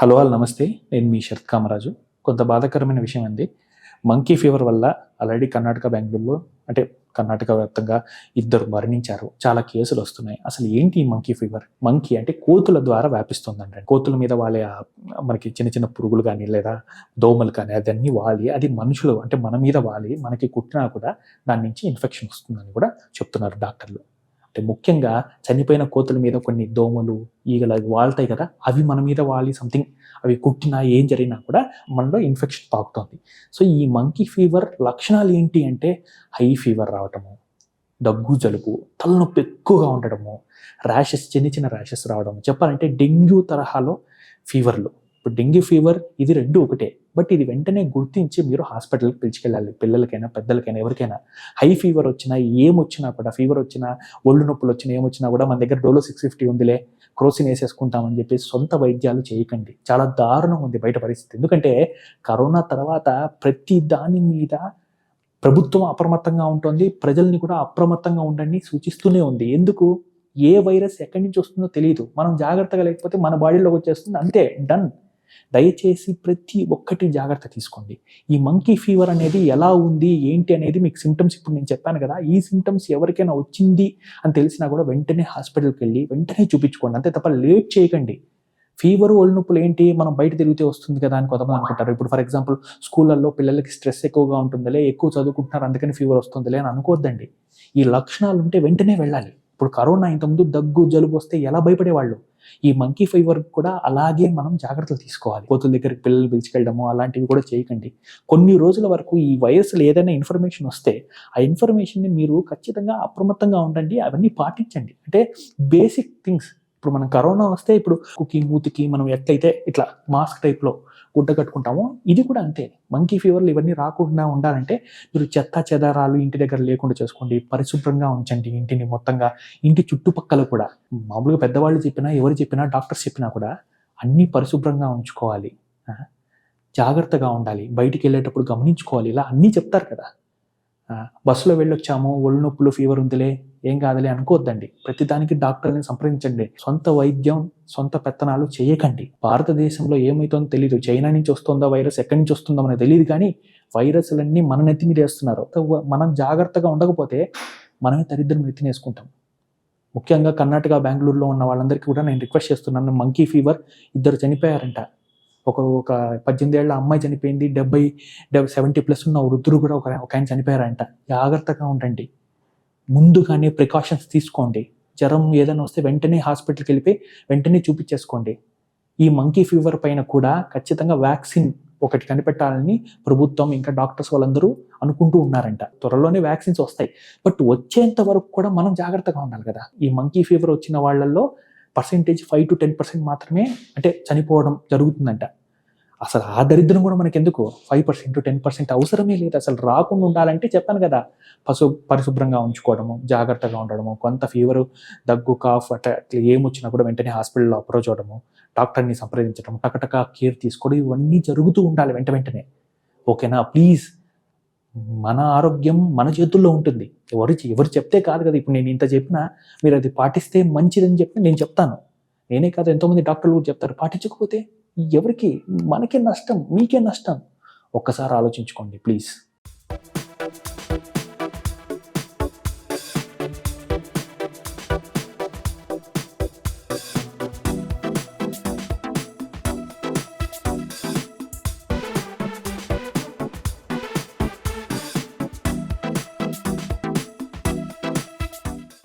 Hello all నమస్తే. నేను మీ శరత్ కామరాజు. కొంత బాధాకరమైన విషయం అండి. మంకీ ఫీవర్ వల్ల ఆల్రెడీ కర్ణాటక బెంగళూరులో అంటే కర్ణాటక వ్యాప్తంగా ఇద్దరు మరణించారు. చాలా కేసులు వస్తున్నాయి. అసలు ఏంటి మంకీ ఫీవర్? మంకీ అంటే కోతుల ద్వారా వ్యాపిస్తుందండి కోతుల మీద వాళ్ళే మనకి చిన్న చిన్న పురుగులు కానీ లేదా దోమలు కానీ అదన్నీ వాలి. అది మనుషులు అంటే మన మీద వాలి. మనకి కుట్టినా కూడా దాని నుంచి ఇన్ఫెక్షన్ వస్తుందని కూడా చెప్తున్నారు డాక్టర్లు. అంటే ముఖ్యంగా చనిపోయిన కోతుల మీద కొన్ని దోమలు ఈగలు అవి వాళ్తాయి కదా అవి మన మీద వాలి సంథింగ్ అవి కుట్టినా ఏం జరిగినా కూడా మనలో ఇన్ఫెక్షన్ పాకుతుంది. సో ఈ మంకీ ఫీవర్ లక్షణాలు ఏంటి అంటే హై ఫీవర్ రావటము దగ్గు జలుబు తలనొప్పి ఎక్కువగా ఉండడము ర్యాషెస్ చిన్న చిన్న ర్యాషెస్ రావడం చెప్పాలంటే డెంగ్యూ తరహాలో ఫీవర్లు ఇప్పుడు డెంగ్యూ ఫీవర్ ఇది రెండు ఒకటే. బట్ ఇది వెంటనే గుర్తించి మీరు హాస్పిటల్కి పిలిచికెళ్ళాలి. పిల్లలకైనా పెద్దలకైనా ఎవరికైనా. హై ఫీవర్ వచ్చినా ఏమొచ్చినా కూడా ఫీవర్ వచ్చినా ఒళ్ళు నొప్పులు వచ్చినా ఏమొచ్చినా కూడా మన దగ్గర డోలో సిక్స్ ఫిఫ్టీ ఉందిలే క్రోసిన్ వేసేసుకుంటామని చెప్పి సొంత వైద్యాలు చేయకండి. చాలా దారుణం ఉంది బయట పరిస్థితి. ఎందుకంటే కరోనా తర్వాత ప్రతి దాని మీద ప్రభుత్వం అప్రమత్తంగా ఉంటుంది. ప్రజల్ని కూడా అప్రమత్తంగా ఉండండి సూచిస్తూనే ఉంది. ఎందుకు? ఏ వైరస్ ఎక్కడి నుంచి వస్తుందో తెలియదు మనం జాగ్రత్తగా లేకపోతే మన బాడీలోకి వచ్చేస్తుంది. అంతే డన్. దయచేసి ప్రతి ఒక్కటి జాగ్రత్త తీసుకోండి. ఈ మంకీ ఫీవర్ అనేది ఎలా ఉంది ఏంటి అనేది మీకు సిమ్టమ్స్ ఇప్పుడు నేను చెప్పాను కదా ఈ సిమ్టమ్స్ ఎవరికైనా వచ్చింది అని తెలిసినా కూడా వెంటనే హాస్పిటల్కి వెళ్ళి వెంటనే చూపించుకోండి. అంతే తప్ప లేట్ చేయకండి. ఫీవర్ ఒళ్ళు నొప్పులు ఏంటి మనం బయట తిరిగితే వస్తుంది కదా అని కొంతమంది అనుకుంటారు. ఇప్పుడు ఫర్ ఎగ్జాంపుల్ స్కూళ్ళల్లో పిల్లలకి స్ట్రెస్ ఎక్కువగా ఉంటుందిలే ఎక్కువ చదువుకుంటున్నారు అందుకని ఫీవర్ వస్తుందిలే అని అనుకోవద్దండి ఈ లక్షణాలు ఉంటే వెంటనే వెళ్ళాలి. ఇప్పుడు కరోనా ఇంతకుముందు దగ్గు జలుబు వస్తే ఎలా భయపడేవాళ్ళు? ఈ మంకీ ఫీవర్ కూడా అలాగే మనం జాగ్రత్తలు తీసుకోవాలి. కోతుల దగ్గరికి పిల్లలు పిలిచికెళ్ళడము అలాంటివి కూడా చేయకండి. కొన్ని రోజుల వరకు ఈ వైరస్లో ఏదైనా ఇన్ఫర్మేషన్ వస్తే ఆ ఇన్ఫర్మేషన్ని మీరు ఖచ్చితంగా అప్రమత్తంగా ఉండండి అవన్నీ పాటించండి. అంటే బేసిక్ థింగ్స్ ఇప్పుడు మనం కరోనా వస్తే ఇప్పుడు కుకి మూతికి మనం ఎట్లయితే ఇట్లా మాస్క్ టైప్లో గుడ్డ కట్టుకుంటామో ఇది కూడా అంతే. మంకీ ఫీవర్లు ఇవన్నీ రాకుండా ఉండాలంటే మీరు చెత్త చెదారాలు ఇంటి దగ్గర లేకుండా చేసుకోండి. పరిశుభ్రంగా ఉంచండి ఇంటిని మొత్తంగా. ఇంటి చుట్టుపక్కల కూడా మామూలుగా పెద్దవాళ్ళు చెప్పినా ఎవరు చెప్పినా డాక్టర్స్ చెప్పినా కూడా అన్నీ పరిశుభ్రంగా ఉంచుకోవాలి. జాగ్రత్తగా ఉండాలి. బయటికి వెళ్ళేటప్పుడు గమనించుకోవాలి. ఇలా అన్నీ చెప్తారు కదా. బస్సులో వెళ్ళొచ్చాము ఒళ్ళు నొప్పులు ఫీవర్ ఉందిలే ఏం కాదులే అనుకోవద్దండి. ప్రతిదానికి డాక్టర్ని సంప్రదించండి. సొంత వైద్యం సొంత పెత్తనాలు చేయకండి. భారతదేశంలో ఏమవుతుందో తెలియదు చైనా నుంచి వస్తుందా వైరస్ ఎక్కడి నుంచి వస్తుందో మనకు తెలియదు కానీ వైరస్లన్నీ మన నెత్తి మీద వేస్తున్నారు. మనం జాగ్రత్తగా ఉండకపోతే మనమే దరిద్రం నెత్తినేసుకుంటాం ముఖ్యంగా కర్ణాటక బెంగళూరులో ఉన్న వాళ్ళందరికీ కూడా నేను రిక్వెస్ట్ చేస్తున్నాను. మంకీ ఫీవర్ ఇద్దరు చనిపోయారంట. ఒక ఒక పద్దెనిమిది ఏళ్ళ అమ్మాయి చనిపోయింది. డెబ్బై డెబ్బై సెవెంటీ ప్లస్ ఉన్న వృద్ధులు కూడా ఒక ఒక ఆయన చనిపోయారంట. జాగ్రత్తగా ఉండండి. ముందుగానే ప్రికాషన్స్ తీసుకోండి. జ్వరం ఏదైనా వస్తే వెంటనే హాస్పిటల్కి వెళ్ళిపోయి వెంటనే చూపించేసుకోండి. ఈ మంకీ ఫీవర్ పైన కూడా ఖచ్చితంగా వ్యాక్సిన్ ఒకటి కనిపెట్టాలని ప్రభుత్వం ఇంకా డాక్టర్స్ వాళ్ళందరూ అనుకుంటూ ఉన్నారంట. త్వరలోనే వ్యాక్సిన్స్ వస్తాయి. బట్ వచ్చేంత వరకు కూడా మనం జాగ్రత్తగా ఉండాలి కదా. ఈ మంకీ ఫీవర్ వచ్చిన వాళ్ళల్లో percentage five to ten percent మాత్రమే అంటే చనిపోవడం జరుగుతుందంట. అసలు ఆ దరిద్రం కూడా మనకి ఎందుకు ఫైవ్ పర్సెంట్ టెన్ పర్సెంట్ అవసరమే లేదు. అసలు రాకుండా ఉండాలంటే చెప్పాను కదా పశు పరిశుభ్రంగా ఉంచుకోవడము జాగ్రత్తగా ఉండడము కొంత ఫీవరు దగ్గు కాఫ్ అట్లా అట్లా ఏమొచ్చినా కూడా వెంటనే హాస్పిటల్లో అప్రోచ్ అవ్వడము డాక్టర్ని సంప్రదించడం టకటక కేర్ తీసుకోవడం ఇవన్నీ జరుగుతూ ఉండాలి వెంట వెంటనే. ఓకేనా? ప్లీజ్. మన ఆరోగ్యం మన చేతుల్లో ఉంటుంది. ఎవరు ఎవరు చెప్తే కాదు కదా ఇప్పుడు నేను ఇంత చెప్పినా మీరు అది పాటిస్తే మంచిదని చెప్పి నేను చెప్తాను. నేనే కాదు ఎంతోమంది డాక్టర్లు కూడా చెప్తారు పాటించకపోతే ఎవరికి? మనకే నష్టం మీకే నష్టం. ఒక్కసారి ఆలోచించుకోండి ప్లీజ్.